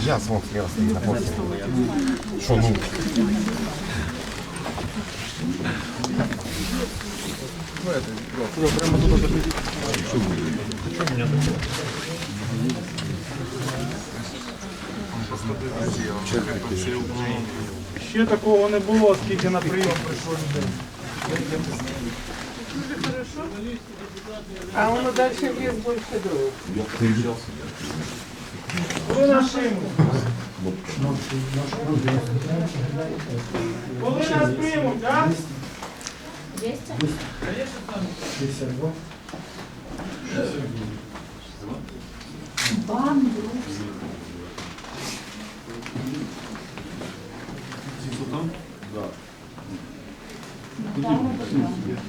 Я звонк слева стоит на порте. Что, ну? Ну, это, ну, прямо туда заходить. Что у меня такое? Ще такого не було, скільки на прийом прийшло людей. А он далі в'їзд больше. другого. Коли на шиму? Коли нас приймуть, а? 200? 52. Банковська. Здесь вот там? Да. Наталя Богданівна.